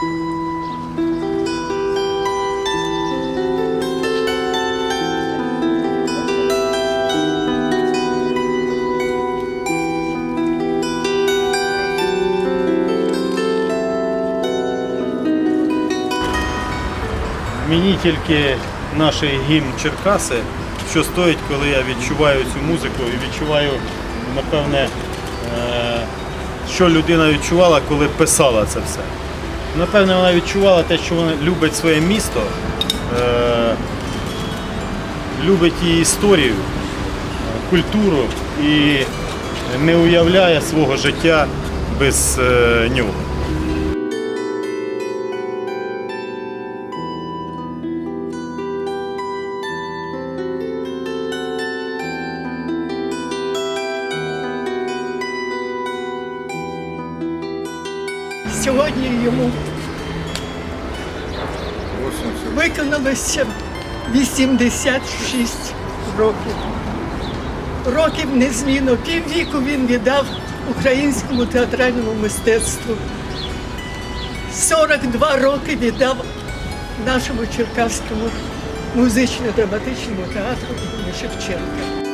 Мені тільки наш гімн Черкаси, що стоїть, коли я відчуваю цю музику і відчуваю, напевне, е, що людина відчувала, коли писала це все. Напевне, вона відчувала те, що вона любить своє місто, е, любить її історію, культуру і не уявляє свого життя без е, нього. Сьогодні йому виконалося 86 років. Років незмінно, піввіку він віддав українському театральному мистецтву. 42 роки віддав нашому Черкаському музично-драматичному театру Шевченка.